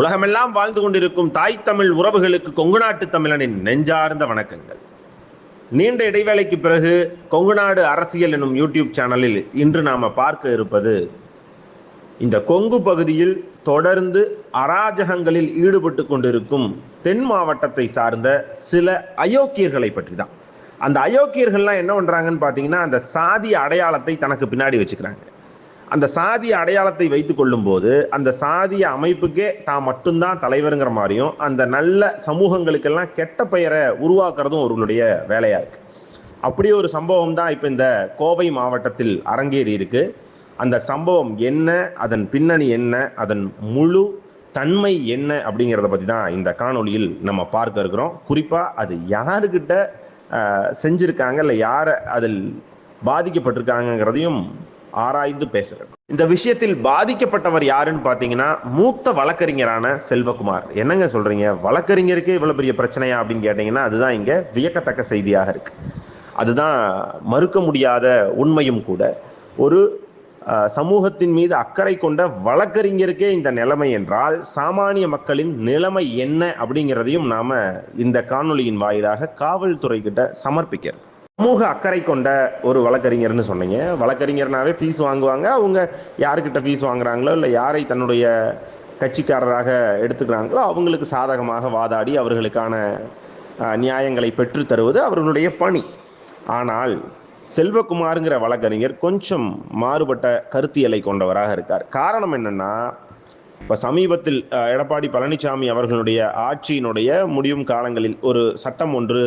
உலகமெல்லாம் வாழ்ந்து கொண்டிருக்கும் தாய் தமிழ் உறவுகளுக்கு கொங்கு நாட்டு தமிழனின் நெஞ்சார்ந்த வணக்கங்கள். நீண்ட இடைவேளைக்கு பிறகு கொங்கு நாடு அரசியல் எனும் யூடியூப் சேனலில் இன்று நாம பார்க்க இருப்பது இந்த கொங்கு பகுதியில் தொடர்ந்து அராஜகங்களில் ஈடுபட்டு கொண்டிருக்கும் தென் மாவட்டத்தை சார்ந்த சில அயோக்கியர்களை பற்றி தான் அந்த அயோக்கியர்கள்லாம் என்ன பண்ணுறாங்கன்னு பார்த்தீங்கன்னா அந்த சாதி அடையாளத்தை தனக்கு பின்னாடி வச்சுக்கிறாங்க. அந்த சாதிய அடையாளத்தை வைத்து கொள்ளும்போது அந்த சாதிய அமைப்புக்கே தான் மட்டும்தான் தலைவருங்கிற மாதிரியும் அந்த நல்ல சமூகங்களுக்கெல்லாம் கெட்ட பெயரை உருவாக்குறதும் அவர்களுடைய வேலையா இருக்கு. அப்படி ஒரு சம்பவம் தான் இப்போ இந்த கோவை மாவட்டத்தில் அரங்கேறி இருக்கு. அந்த சம்பவம் என்ன அதன் பின்னணி என்ன அதன் முழு தன்மை என்ன அப்படிங்கிறத பற்றி தான் இந்த காணொளியில் நம்ம பார்க்க இருக்கிறோம். குறிப்பாக அது யாருக்கிட்ட செஞ்சுருக்காங்க இல்லை யாரை அதில் பாதிக்கப்பட்டிருக்காங்கங்கிறதையும் ஆராய்ந்து பேசுகிறோம் இந்த விஷயத்தில் பாதிக்கப்பட்டவர் யாருன்னு பார்த்தீங்கன்னா மூத்த வழக்கறிஞரான செல்வகுமார். என்னங்க சொல்றீங்க? வழக்கறிஞருக்கே இவ்வளவு பெரிய பிரச்சனையா அப்படின்னு கேட்டீங்கன்னா அதுதான் இங்க வியக்கத்தக்க செய்தியாக இருக்கு. அதுதான் மறுக்க முடியாத உண்மையும் கூட. ஒரு சமூகத்தின் மீது அக்கறை கொண்ட வழக்கறிஞருக்கே இந்த நிலைமை என்றால் சாமானிய மக்களின் நிலைமை என்ன அப்படிங்கிறதையும் நாம இந்த காணொலியின் வாயிலாக காவல்துறை கிட்ட சமர்ப்பிக்கிறோம் சமூக அக்கறை கொண்ட ஒரு வழக்கறிஞர்னு சொன்னீங்க. வழக்கறிஞர்னாவே ஃபீஸ் வாங்குவாங்க. அவங்க யாருக்கிட்ட ஃபீஸ் வாங்குறாங்களோ இல்லை யாரை தன்னுடைய கட்சிக்காரராக எடுத்துக்கிறாங்களோ அவங்களுக்கு சாதகமாக வாதாடி அவர்களுக்கான நியாயங்களை பெற்று தருவது அவர்களுடைய பணி. ஆனால் செல்வகுமாருங்கிற வழக்கறிஞர் கொஞ்சம் மாறுபட்ட கருத்தியலை கொண்டவராக இருக்கார். காரணம் என்னன்னா இப்போ சமீபத்தில் எடப்பாடி பழனிசாமி அவர்களுடைய ஆட்சியினுடைய முடியும் காலங்களில் ஒரு சட்டம் ஒன்று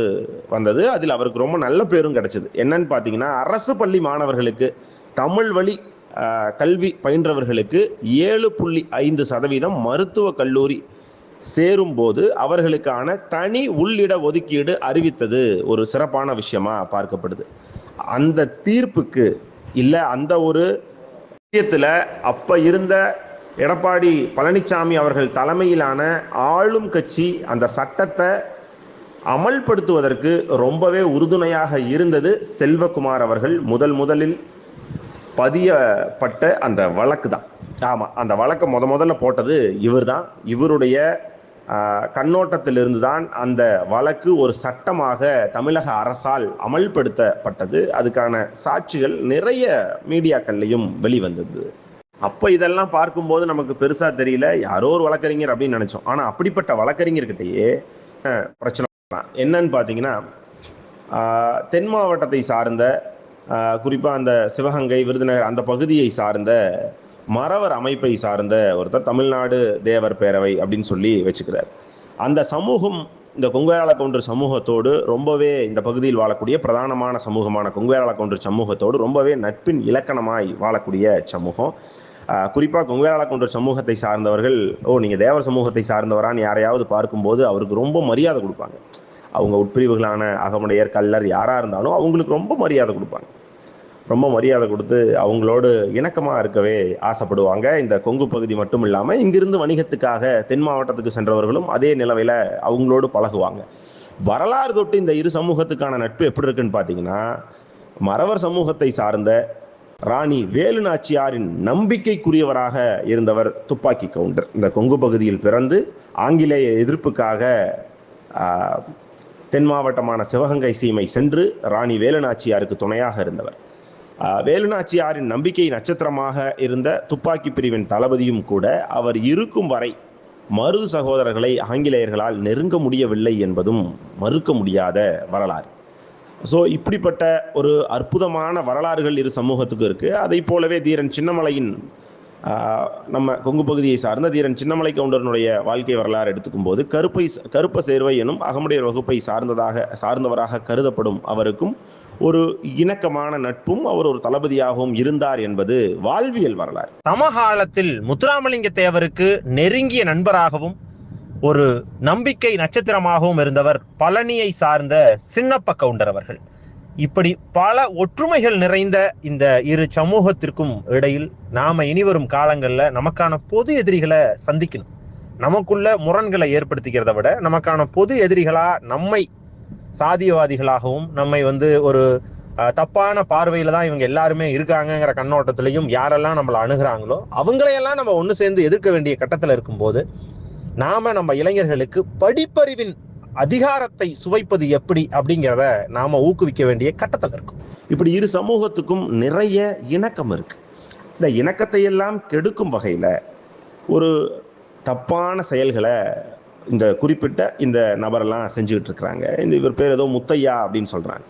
வந்தது. அதில் அவருக்கு ரொம்ப நல்ல பேரும் கிடைச்சது. என்னன்னு பார்த்தீங்கன்னா அரசு பள்ளி மாணவர்களுக்கு தமிழ் வழி கல்வி பயின்றவர்களுக்கு ஏழு புள்ளி ஐந்து சதவீதம் மருத்துவ கல்லூரி சேரும்போது அவர்களுக்கான தனி உள்ளிட ஒதுக்கீடு அறிவித்தது. ஒரு சிறப்பான விஷயமா பார்க்கப்படுது. அந்த தீர்ப்புக்கு இல்லை அந்த ஒரு விஷயத்தில் அப்போ இருந்த எடப்பாடி பழனிசாமி அவர்கள் தலைமையிலான ஆளும் கட்சி அந்த சட்டத்தை அமல்படுத்துவதற்கு ரொம்பவே உறுதுணையாக இருந்தது செல்வகுமார் அவர்கள். முதல் முதலில் பதியப்பட்ட அந்த வழக்கு தான். ஆமாம் அந்த வழக்கை முத முதல்ல போட்டது இவர் தான். இவருடைய கண்ணோட்டத்திலிருந்து தான் அந்த வழக்கு ஒரு சட்டமாக தமிழக அரசால் அமல்படுத்தப்பட்டது. அதுக்கான சாட்சிகள் நிறைய மீடியாக்கள்லையும் வெளிவந்தது. அப்போ இதெல்லாம் பார்க்கும்போது நமக்கு பெருசா தெரியல. யாரோ ஒரு வழக்கறிஞர் அப்படின்னு நினச்சோம். ஆனால் அப்படிப்பட்ட வழக்கறிஞர்கிட்டயே பிரச்சனை என்னன்னு பார்த்தீங்கன்னா தென் மாவட்டத்தை சார்ந்த குறிப்பாக அந்த சிவகங்கை விருதுநகர் அந்த பகுதியை சார்ந்த மறவர் அமைப்பை சார்ந்த ஒருத்தர் தமிழ்நாடு தேவர் பேரவை அப்படின்னு சொல்லி வச்சுக்கிறார். அந்த சமூகம் இந்த கொங்குவேளாள கவுண்டர் சமூகத்தோடு ரொம்பவே இந்த பகுதியில் வாழக்கூடிய பிரதானமான சமூகமான கொங்குவேளாள கவுண்டர் சமூகத்தோடு ரொம்பவே நட்பின் இலக்கணமாய் வாழக்கூடிய சமூகம். குறிப்பாக குறிப்பா கொங்குவேளாள சமூகத்தை சார்ந்தவர்கள் ஓ நீங்கள் தேவர் சமூகத்தை சார்ந்தவரான்னு யாரையாவது பார்க்கும்போது அவருக்கு ரொம்ப மரியாதை கொடுப்பாங்க. அவங்க உட்பிரிவுகளான அகமுடையர் கல்லர் யாராக இருந்தாலும் அவங்களுக்கு ரொம்ப மரியாதை கொடுப்பாங்க. ரொம்ப மரியாதை கொடுத்து அவங்களோடு இணக்கமாக இருக்கவே ஆசைப்படுவாங்க. இந்த கொங்கு பகுதி மட்டும் இல்லாமல் இங்கிருந்து வணிகத்துக்காக தென் மாவட்டத்துக்கு சென்றவர்களும் அதே நிலவையில் அவங்களோடு பழகுவாங்க. வரலாறு தொட்டு இந்த இரு சமூகத்துக்கான நட்பு எப்படி இருக்குன்னு பார்த்தீங்கன்னா மறவர் சமூகத்தை சார்ந்த ராணி வேலு நாச்சியாரின் நம்பிக்கைக்குரியவராக இருந்தவர் துப்பாக்கி கவுண்டர். இந்த கொங்கு பகுதியில் பிறந்து ஆங்கிலேய எதிர்ப்புக்காக தென் மாவட்டமான சிவகங்கை சீமை சென்று ராணி வேலுநாச்சியாருக்கு துணையாக இருந்தவர். வேலுநாச்சியாரின் நம்பிக்கை நட்சத்திரமாக இருந்த துப்பாக்கி பிரிவின் தளபதியும் கூட அவர் இருக்கும் வரை மருது சகோதரர்களை ஆங்கிலேயர்களால் நெருங்க முடியவில்லை என்பதும் மறுக்க முடியாத வரலாறு. ஸோ இப்படிப்பட்ட ஒரு அற்புதமான வரலாறுகள் இரு சமூகத்துக்கு இருக்கு. அதை போலவே தீரன் சின்னமலையின் ஆஹ், நம்ம கொங்கு பகுதியை சார்ந்த தீரன் சின்னமலை கவுண்டரனுடைய வாழ்க்கை வரலாறு எடுத்துக்கும் போது கருப்பை கருப்ப சேர்வை எனும் அகமுடையர் வகுப்பை சார்ந்ததாக சார்ந்தவராக கருதப்படும் அவருக்கும் ஒரு இணக்கமான நட்பும் அவர் ஒரு தளபதியாகவும் இருந்தார் என்பது வாழ்வியல் வரலாறு. சமகாலத்தில் முத்துராமலிங்க தேவருக்கு நெருங்கிய நண்பராகவும் ஒரு நம்பிக்கை நட்சத்திரமாகவும் இருந்தவர் பழனியை சார்ந்த சின்னப்ப கவுண்டர் அவர்கள். இப்படி பல ஒற்றுமைகள் நிறைந்த இந்த இரு சமூகத்திற்கும் இடையில் நாம இனிவரும் காலங்களில் நமக்கான பொது எதிரிகளை சந்திக்கணும். நமக்குள்ள முரண்களை ஏற்படுத்திக்கிறத விட நமக்கான பொது எதிரிகளா நம்மை சாதியவாதிகளாகவும் நம்மை வந்து ஒரு தப்பான பார்வையில தான் இவங்க எல்லாருமே இருக்காங்கங்கிற கண்ணோட்டத்திலையும் யாரெல்லாம் நம்மளை அணுகிறாங்களோ அவங்களையெல்லாம் நம்ம ஒன்று சேர்ந்து எதிர்க்க வேண்டிய கட்டத்தில் இருக்கும்போது நாம நம்ம இளைஞர்களுக்கு படிப்பறிவின் அதிகாரத்தை சுவைப்பது எப்படி அப்படிங்கிறத நாம ஊக்குவிக்க வேண்டிய கட்டத்தில் இருக்கும். இப்படி இரு சமூகத்துக்கும் நிறைய இணக்கம் இருக்கு. இந்த இணக்கத்தை எல்லாம் கெடுக்கும் வகையில் ஒரு தப்பான செயல்களை இந்த குறிப்பிட்ட இந்த நபரெல்லாம் செஞ்சுக்கிட்டு இருக்கிறாங்க. இந்த இவர் பேர் ஏதோ முத்தையா அப்படின்னு சொல்கிறாங்க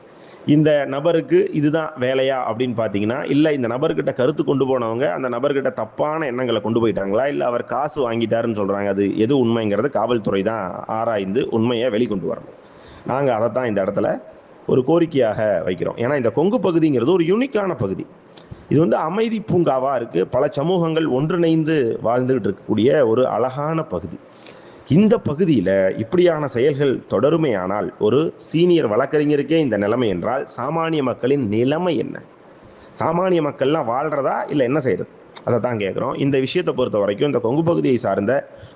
இந்த நபருக்கு இதுதான் வேலையா அப்படின்னு பார்த்தீங்கன்னா இல்லை இந்த நபர்கிட்ட கருத்து கொண்டு போனவங்க அந்த நபர்கிட்ட தப்பான எண்ணங்களை கொண்டு போயிட்டாங்களா? இல்லை அவர் காசு வாங்கிட்டாருன்னு சொல்கிறாங்க அது எது உண்மைங்கிறது காவல்துறை தான் ஆராய்ந்து உண்மையை வெளிக்கொண்டு வரணும். நாங்கள் அதை தான் இந்த இடத்துல ஒரு கோரிக்கையாக வைக்கிறோம். ஏன்னா இந்த கொங்கு பகுதிங்கிறது ஒரு யூனிக்கான பகுதி. இது வந்து அமைதி பூங்காவாக இருக்குது பல சமூகங்கள் ஒன்றிணைந்து வாழ்ந்துகிட்டு இருக்கக்கூடிய ஒரு அழகான பகுதி. இந்த பகுதியில் இப்படியான செயல்கள் தொடருமையானால் ஒரு சீனியர் வழக்கறிஞருக்கே இந்த நிலைமை என்றால் சாமானிய மக்களின் நிலைமை என்ன? சாமானிய மக்கள்லாம் வாழ்றதா இல்லை என்ன செய்யறது அதை தான் கேட்குறோம் இந்த விஷயத்தை பொறுத்த வரைக்கும் இந்த கொங்கு பகுதியை சார்ந்த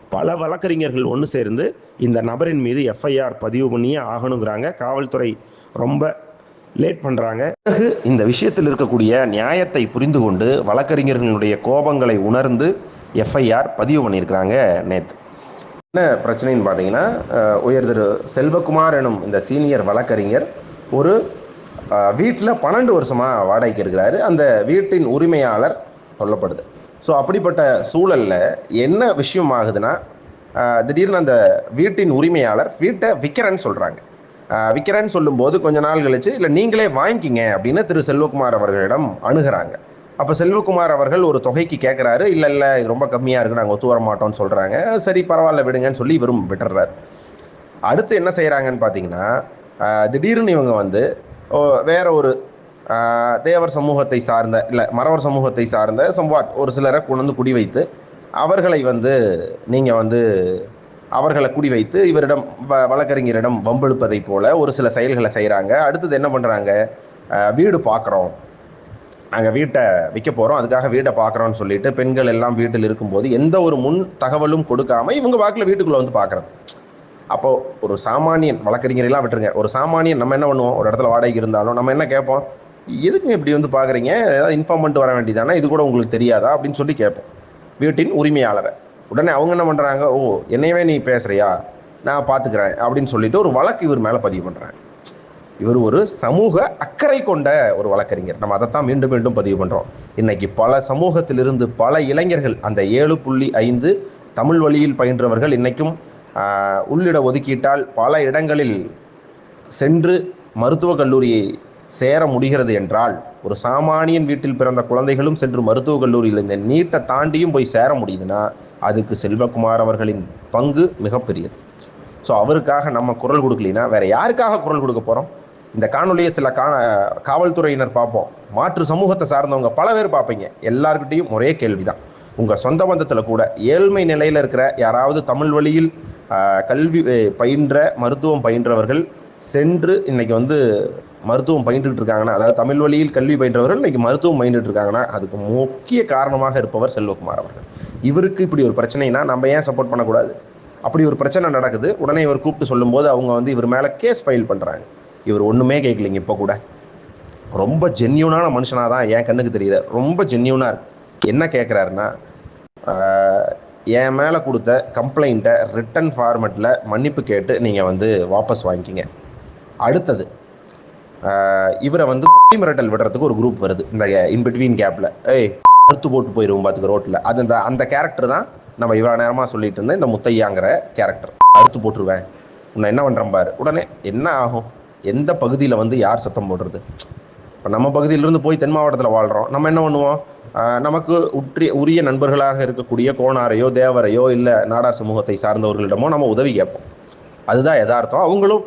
பல வழக்கறிஞர்கள் ஒன்று சேர்ந்து இந்த நபரின் மீது எஃப்ஐஆர் பதிவு பண்ணியே ஆகணுங்கிறாங்க. காவல்துறை ரொம்ப லேட் பண்ணுறாங்க பிறகு இந்த விஷயத்தில் இருக்கக்கூடிய நியாயத்தை புரிந்து கொண்டு வழக்கறிஞர்களுடைய கோபங்களை உணர்ந்து எஃப்ஐஆர் பதிவு பண்ணியிருக்கிறாங்க நேற்று என்ன பிரச்சனைன்னு பார்த்தீங்கன்னா உயர் திரு செல்வகுமார் எனும் இந்த சீனியர் வழக்கறிஞர் ஒரு வீட்டில் பன்னெண்டு வருஷமாக வாடகைக்கு இருக்கிறாரு. அந்த வீட்டின் உரிமையாளர் சொல்லப்படுது. ஸோ அப்படிப்பட்ட சூழலில் என்ன விஷயம் ஆகுதுன்னா திடீர்னு அந்த வீட்டின் உரிமையாளர் வீட்டை விற்கிறேன்னு சொல்கிறாங்க விற்கிறேன்னு சொல்லும்போது கொஞ்ச நாள் கழிச்சு இல்லை நீங்களே வாங்கிக்கிங்க அப்படின்னு திரு செல்வகுமார் அவர்களிடம் அணுகிறாங்க. அப்போ செல்வகுமார் அவர்கள் ஒரு தொகைக்கு கேட்குறாரு இல்லை இல்லை இது ரொம்ப கம்மியாக இருக்குது நாங்கள் ஒத்து வர மாட்டோம்னு சொல்கிறாங்க சரி பரவாயில்ல விடுங்கன்னு சொல்லி இவரும் விட்டுறாரு. அடுத்து என்ன செய்கிறாங்கன்னு பார்த்தீங்கன்னா திடீர்னு இவங்க வந்து வேற ஒரு தேவர் சமூகத்தை சார்ந்த இல்லை மறவர் சமூகத்தை சார்ந்த சம்வாட் ஒரு சிலரை கொண்டு வந்து குடி வைத்து அவர்களை வந்து நீங்கள் வந்து அவர்களை குடி வைத்து இவரிடம் வ- வழக்கறிஞரிடம் வம்பெழுப்பதை போல ஒரு சில செயல்களை செய்கிறாங்க அடுத்தது என்ன பண்ணுறாங்க வீடு பார்க்குறோம் நாங்கள் வீட்டை விற்க போகிறோம் அதுக்காக வீட்டை பார்க்குறோம்னு சொல்லிட்டு பெண்கள் எல்லாம் வீட்டில் இருக்கும்போது எந்த ஒரு முன் தகவலும் கொடுக்காம இவங்க வாக்கில் வீட்டுக்குள்ளே வந்து பார்க்குறது அப்போது ஒரு சாமானியன் வழக்கறிஞரெல்லாம் விட்டுருங்க. ஒரு சாமானியன் நம்ம என்ன பண்ணுவோம்? ஒரு இடத்துல வாடகைக்கு இருந்தாலும் நம்ம என்ன கேட்போம்? எதுக்குங்க இப்படி வந்து பார்க்குறீங்க ஏதாவது இன்ஃபார்ம் பண்ணிட்டு வர வேண்டியதானா? இது கூட உங்களுக்கு தெரியாதா? அப்படின்னு சொல்லி கேட்போம். வீட்டின் உரிமையாளரை. உடனே அவங்க என்ன பண்ணுறாங்க ஓ என்னையவே நீ பேசுகிறியா நான் பார்த்துக்கிறேன் அப்படின்னு சொல்லிட்டு ஒரு வழக்கு இவர் மேலே பதிவு பண்ணுறாங்க இவர் ஒரு சமூக அக்கறை கொண்ட ஒரு வழக்கறிஞர். நம்ம அதைத்தான் மீண்டும் மீண்டும் பதிவு பண்ணுறோம் இன்னைக்கு பல சமூகத்திலிருந்து பல இளைஞர்கள் அந்த ஏழு புள்ளி ஐந்து தமிழ் வழியில் பயின்றவர்கள் இன்னைக்கும் உள்ளிட ஒதுக்கீட்டால் பல இடங்களில் சென்று மருத்துவக் கல்லூரியை சேர முடிகிறது என்றால் ஒரு சாமானியன் வீட்டில் பிறந்த குழந்தைகளும் சென்று மருத்துவக் கல்லூரியில் இந்த நீட்டை தாண்டியும் போய் சேர முடியுதுன்னா அதுக்கு செல்வகுமார் அவர்களின் பங்கு மிகப்பெரியது. ஸோ அவருக்காக நம்ம குரல் கொடுக்கலினா வேற யாருக்காக குரல் கொடுக்க போகிறோம் இந்த காணொலியை சில கா காவல்துறையினர் பார்ப்போம். மாற்று சமூகத்தை சார்ந்தவங்க பல பேர் பார்ப்பீங்க. எல்லார்கிட்டையும் ஒரே கேள்வி தான் உங்கள் சொந்த பந்தத்தில் கூட ஏழ்மை நிலையில் இருக்கிற யாராவது தமிழ் வழியில் கல்வி பயின்ற மருத்துவம் பயின்றவர்கள் சென்று இன்னைக்கு வந்து மருத்துவம் பயின்றுட்டு இருக்காங்கன்னா அதாவது தமிழ் வழியில் கல்வி பயின்றவர்கள் இன்னைக்கு மருத்துவம் பயின்றுட்டு இருக்காங்கன்னா அதுக்கு முக்கிய காரணமாக இருப்பவர் செல்வகுமார் அவர்கள். இவருக்கு இப்படி ஒரு பிரச்சனைனா நம்ம ஏன் சப்போர்ட் பண்ணக்கூடாது? அப்படி ஒரு பிரச்சனை நடக்குது. உடனே இவர் கூப்பிட்டு சொல்லும்போது அவங்க வந்து இவர் மேலே கேஸ் ஃபைல் பண்ணுறாங்க இவர் ஒன்றுமே கேட்கலைங்க இப்போ கூட. ரொம்ப ஜென்யூனான மனுஷனாக தான் என் கண்ணுக்கு தெரியுது. ரொம்ப ஜென்யூனாக இருக்கு. என்ன கேட்குறாருன்னா என் மேலே கொடுத்த கம்ப்ளைண்ட்டை ரிட்டன் ஃபார்மெட்டில் மன்னிப்பு கேட்டு நீங்கள் வந்து வாபஸ் வாங்கிக்கிங்க. அடுத்தது இவரை வந்து குடி மிரட்டல் விடுறதுக்கு ஒரு குரூப் வருது. இந்த இன்பிட்வீன் கேப்பில் ஏய் அறுத்து போட்டு போயிடுவோம் பார்த்துக்க ரோட்டில் அது அந்த அந்த கேரக்டர் தான் நம்ம இவ்வளோ நேரமாக சொல்லிட்டு இருந்த இந்த முத்தையாங்கிற கேரக்டர் அறுத்து போட்டுருவேன். உன்னை என்ன பண்ணுறேன் பாரு. உடனே என்ன ஆகும்? எந்த பகுதியில் வந்து யார் சத்தம் போடுறது? இப்போ நம்ம பகுதியிலிருந்து போய் தென் மாவட்டத்தில் வாழ்கிறோம் நம்ம என்ன பண்ணுவோம்? நமக்கு உற்றி உரிய நண்பர்களாக இருக்கக்கூடிய கோணாரையோ தேவரையோ இல்லை நாடார் சமூகத்தை சார்ந்தவர்களிடமோ நம்ம உதவி கேட்போம். அதுதான் யதார்த்தம். அவங்களும்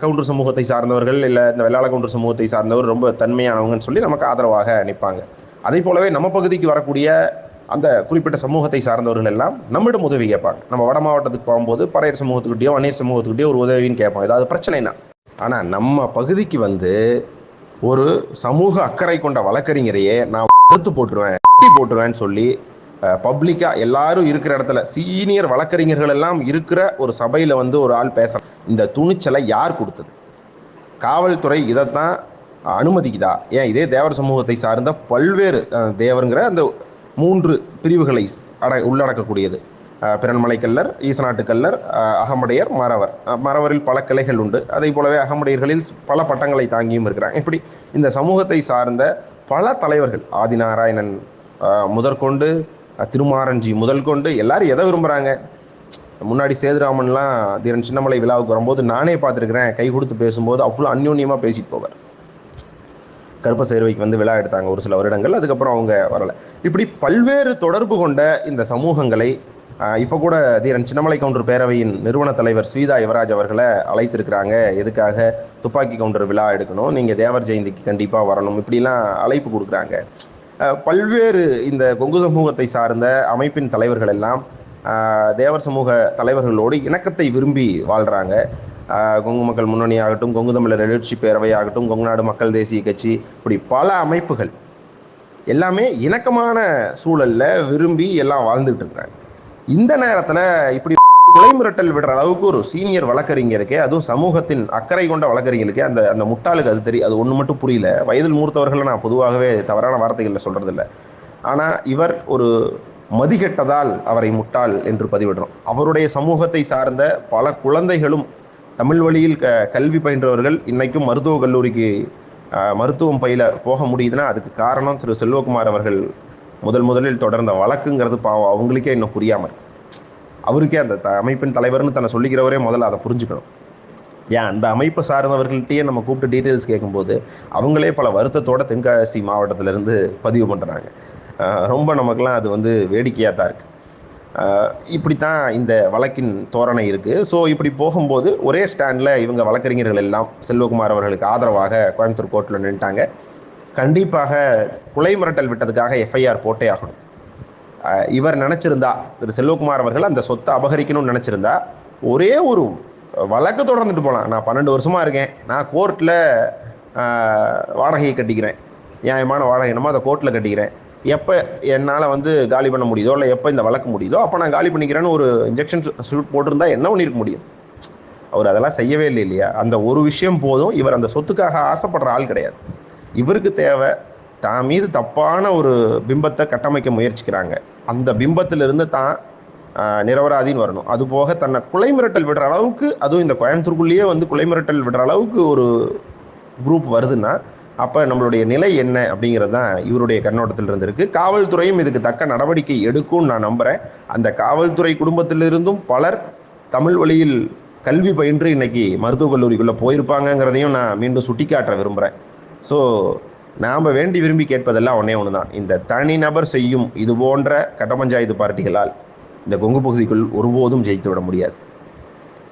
கவுண்டர் சமூகத்தை சார்ந்தவர்கள் இல்லை இந்த வெள்ளாள கவுண்டர் சமூகத்தை சார்ந்தவர் ரொம்ப தன்மையானவங்கன்னு சொல்லி நமக்கு ஆதரவாக நிற்பாங்க அதே போலவே நம்ம பகுதிக்கு வரக்கூடிய அந்த குறிப்பிட்ட சமூகத்தை சார்ந்தவர்கள் எல்லாம் நம்மிடம் உதவி கேட்பாங்க. நம்ம வட மாவட்டத்துக்கு போகும்போது பறையர் சமூகத்துக்கிட்டேயோ வன்னியர் சமூகத்துக்கிட்டேயோ ஒரு உதவின்னு கேட்போம். ஏதாவது பிரச்சனைனா ஆனால் நம்ம பகுதிக்கு வந்து ஒரு சமூக அக்கறை கொண்ட வழக்கறிஞரையே நான் எடுத்து போட்டுருவேன் போட்டுருவேன்னு சொல்லி பப்ளிக்காக எல்லாரும் இருக்கிற இடத்துல சீனியர் வழக்கறிஞர்கள் எல்லாம் இருக்கிற ஒரு சபையில் வந்து ஒரு ஆள் பேச இந்த துணிச்சலை யார் கொடுத்தது? காவல்துறை இதைத்தான் அனுமதிக்குதா? ஏன் இதே தேவர் சமூகத்தை சார்ந்த பல்வேறு அஹ், தேவருங்கிற அந்த மூன்று பிரிவுகளை அட உள்ளடக்கக்கூடியது. பிறன்மலை கல்லர் ஈசநாட்டு கல்லர் அகமுடையர் மறவர். மறவரில் பல கிளைகள் உண்டு. அதே போலவே அகமுடையர்களில் பல பட்டங்களை தாங்கியும் இருக்கிறாங்க. இப்படி இந்த சமூகத்தை சார்ந்த பல தலைவர்கள் ஆதிநாராயணன் முதற்கொண்டு திருமாரஞ்சி முதல் கொண்டு எல்லாரும் எதை விரும்புகிறாங்க முன்னாடி சேதுராமன்லாம் தீரன் சின்னமலை விழாவுக்கு வரும்போது நானே பார்த்துருக்குறேன். கை கொடுத்து பேசும்போது அவ்வளோ அந்யோன்யமாக பேசிட்டு போவார். கருப்ப சேர்வைக்கு வந்து விழா எடுத்தாங்க ஒரு சில வருடங்கள். அதுக்கப்புறம் அவங்க வரலை. இப்படி பல்வேறு தொடர்பு கொண்ட இந்த சமூகங்களை இப்போ கூட தீரன் சின்னமலை கவுண்டர் பேரவையின் நிறுவன தலைவர் ஸ்வீதா யுவராஜ் அவர்களை அழைத்திருக்கிறாங்க. எதுக்காக துப்பாக்கி கவுண்டர் விழா எடுக்கணும்? நீங்கள் தேவர் ஜெயந்திக்கு கண்டிப்பாக வரணும். இப்படிலாம் அழைப்பு கொடுக்குறாங்க. பல்வேறு இந்த கொங்கு சமூகத்தை சார்ந்த அமைப்பின் தலைவர்கள் எல்லாம் தேவர் சமூக தலைவர்களோடு இணக்கத்தை விரும்பி வாழ்கிறாங்க கொங்கு மக்கள் முன்னணி ஆகட்டும் கொங்கு தமிழர் எழுச்சி பேரவை ஆகட்டும் கொங்கு நாடு மக்கள் தேசிய கட்சி இப்படி பல அமைப்புகள் எல்லாமே இணக்கமான சூழலில் விரும்பி எல்லாம் வாழ்ந்துட்டு இருக்கிறாங்க. இந்த நேரத்துல இப்படி கொலை மிரட்டல் விடுற அளவுக்கு ஒரு சீனியர் வழக்கறிஞருக்கே அதுவும் சமூகத்தின் அக்கறை கொண்ட வழக்கறிஞருக்கே அந்த அந்த முட்டாளுக்கு அது தெரியும் அது ஒன்று மட்டும் புரியல. வயதில் மூர்த்தவர்களை நான் பொதுவாகவே தவறான வார்த்தைகளில் சொல்றதில்ல. ஆனா இவர் ஒரு மதிகெட்டதால் அவரை முட்டாள் என்று பதிவிடுறோம். அவருடைய சமூகத்தை சார்ந்த பல குழந்தைகளும் தமிழ் வழியில் க கல்வி பயின்றவர்கள் இன்னைக்கும் மருத்துவக் கல்லூரிக்கு மருத்துவம் பயில போக முடியுதுன்னா அதுக்கு காரணம் திரு செல்வகுமார் அவர்கள் முதல் முதலில் தொடர்ந்த வழக்குங்கிறது பாவம். அவங்களுக்கே இன்னும் புரியாமல் இருக்குது. அவருக்கே அந்த த- அமைப்பின் தலைவர்னு தன்னை சொல்லிக்கிறவரே முதல்ல அதை புரிஞ்சுக்கணும். ஏன்? அந்த அமைப்பை சார்ந்தவர்கள்ட்டையே நம்ம கூப்பிட்டு டீட்டெயில்ஸ் கேட்கும்போது அவங்களே பல வருத்தத்தோட தென்காசி மாவட்டத்திலேருந்து பதிவு பண்ணுறாங்க ரொம்ப நமக்கெல்லாம் அது வந்து வேடிக்கையாக தான் இருக்குது இப்படி இப்படித்தான் இந்த வழக்கின் தோரணை இருக்குது ஸோ இப்படி போகும்போது ஒரே ஸ்டாண்டில் இவங்க வழக்கறிஞர்கள் எல்லாம் செல்வகுமார் அவர்களுக்கு ஆதரவாக கோயம்புத்தூர் கோர்ட்டில் நின்ட்டாங்க கண்டிப்பாக கொலை மிரட்டல் விட்டதுக்காக எஃப்ஐஆர் போட்டே ஆகணும். இவர் நினச்சிருந்தா திரு செல்வகுமார் அவர்கள் அந்த சொத்தை அபகரிக்கணும்னு நினச்சிருந்தா ஒரே ஒரு வழக்கு தொடர்ந்துட்டு போகலாம் நான் பன்னெண்டு வருஷமாக இருக்கேன். நான் கோர்ட்டில் வாடகையை கட்டிக்கிறேன். நியாயமான வாடகை என்னமோ அதை கோர்ட்டில் கட்டிக்கிறேன். எப்போ என்னால் வந்து காலி பண்ண முடியுதோ இல்லை எப்போ இந்த வழக்கு முடியுதோ அப்போ நான் காலி பண்ணிக்கிறேன்னு ஒரு இன்ஜெக்ஷன் ஷூட் போட்டிருந்தா என்ன பண்ணியிருக்க முடியும்? அவர் அதெல்லாம் செய்யவே இல்லை இல்லையா? அந்த ஒரு விஷயம் போதும். இவர் அந்த சொத்துக்காக ஆசைப்படுற ஆள் கிடையாது. இவருக்கு தேவை தான் மீது தப்பான ஒரு பிம்பத்தை கட்டமைக்க முயற்சிக்கிறாங்க. அந்த பிம்பத்திலிருந்து தான் நிரபராதின்னு வரணும். அது போக தன்னை குலை மிரட்டல் விடுற அளவுக்கு அதுவும் இந்த கோயம்புத்தூருக்குள்ளேயே வந்து குலை மிரட்டல் விடுற அளவுக்கு ஒரு குரூப் வருதுன்னா அப்போ நம்மளுடைய நிலை என்ன அப்படிங்கிறது தான் இவருடைய கண்ணோட்டத்தில் இருந்திருக்கு காவல்துறையும் இதுக்கு தக்க நடவடிக்கை எடுக்கும்னு நான் நம்புகிறேன் அந்த காவல்துறை குடும்பத்திலிருந்தும் பலர் தமிழ் வழியில் கல்வி பயின்று இன்னைக்கு மருத்துவக் கல்லூரிக்குள்ளே போயிருப்பாங்கங்கிறதையும் நான் மீண்டும் சுட்டிக்காட்ட விரும்புகிறேன் ஸோ நாம் வேண்டி விரும்பி கேட்பதெல்லாம் ஒன்றே ஒன்று தான் இந்த தனிநபர் செய்யும் இது போன்ற கட்ட பஞ்சாயத்து பார்ட்டிகளால் இந்த கொங்கு பகுதிக்குள் ஒருபோதும் ஜெயித்து விட முடியாது.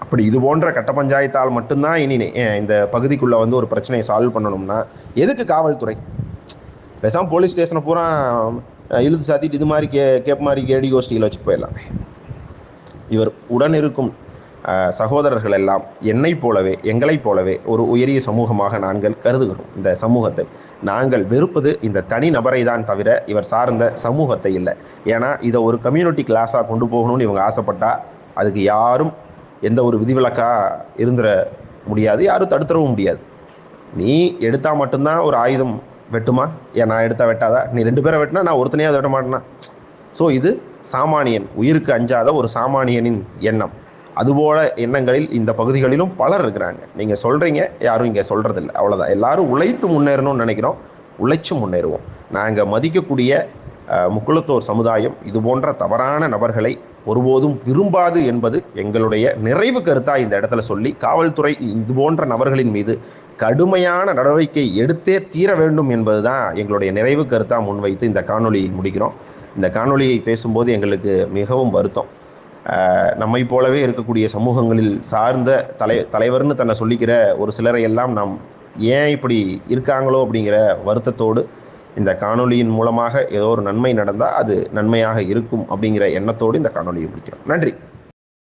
அப்படி இது போன்ற கட்ட பஞ்சாயத்தால் மட்டும்தான் இனி இந்த பகுதிக்குள்ளே வந்து ஒரு பிரச்சனையை சால்வ் பண்ணணும்னா எதுக்கு காவல்துறை? பேசாம போலீஸ் ஸ்டேஷனை பூரா இழுத்து சாத்திட்டு இது மாதிரி கே கேப் மாதிரி கேடி கோஷ்டிகளை வச்சு போயிடலாம். இவர் உடன் இருக்கும் சகோதரர்கள் எல்லாம் என்னைப் போலவே எங்களைப் போலவே ஒரு உயரிய சமூகமாக நாங்கள் கருதுகிறோம். இந்த சமூகத்தை நாங்கள் வெறுப்பது இந்த தனி நபரை தான் தவிர இவர் சார்ந்த சமூகத்தை இல்லை. ஏன்னா இதை ஒரு கம்யூனிட்டி கிளாஸாக கொண்டு போகணும்னு இவங்க ஆசைப்பட்டா அதுக்கு யாரும் எந்த ஒரு விதிவிலக்காக இருந்துட முடியாது யாரும் தடுத்துடவும் முடியாது. நீ எடுத்தால் மட்டும்தான் ஒரு ஆயுதம் வெட்டுமா? ஏன் நான் எடுத்தால் வெட்டாதா? நீ ரெண்டு பேரை வெட்டினா நான் ஒருத்தனையாவது வெட்ட மாட்டேனா? ஸோ இது சாமானியன் உயிருக்கு அஞ்சாத ஒரு சாமானியனின் எண்ணம். அதுபோல எண்ணங்களில் இந்த பகுதிகளிலும் பலர் இருக்கிறாங்க. நீங்க சொல்றீங்க யாரும் இங்க சொல்றதில்லை. அவ்வளோதான் எல்லாரும் உழைத்து முன்னேறணும்னு நினைக்கிறோம். உழைச்சு முன்னேறுவோம். நாங்கள் மதிக்கக்கூடிய முக்குளத்தோர் சமுதாயம் இது போன்ற தவறான நபர்களை ஒருபோதும் விரும்பாது என்பது எங்களுடைய நிறைவு கருத்தா இந்த இடத்துல சொல்லி காவல்துறை இது போன்ற நபர்களின் மீது கடுமையான நடவடிக்கை எடுத்தே தீர வேண்டும் என்பதுதான் எங்களுடைய நிறைவு கருத்தா முன்வைத்து இந்த காணொலியை முடிக்கிறோம். இந்த காணொலியை பேசும்போது எங்களுக்கு மிகவும் வருத்தம். நம்மை போலவே இருக்கக்கூடிய சமூகங்களில் சார்ந்த தலை தலைவர்னு தன்னை சொல்லிக்கிற ஒரு சிலரை எல்லாம் நாம் ஏன் இப்படி இருக்காங்களோ அப்படிங்கிற வருத்தத்தோடு இந்த காணொலியின் மூலமாக ஏதோ ஒரு நன்மை நடந்தால் அது நன்மையாக இருக்கும் அப்படிங்கிற எண்ணத்தோடு இந்த காணொலியை முடிக்கிறோம். நன்றி.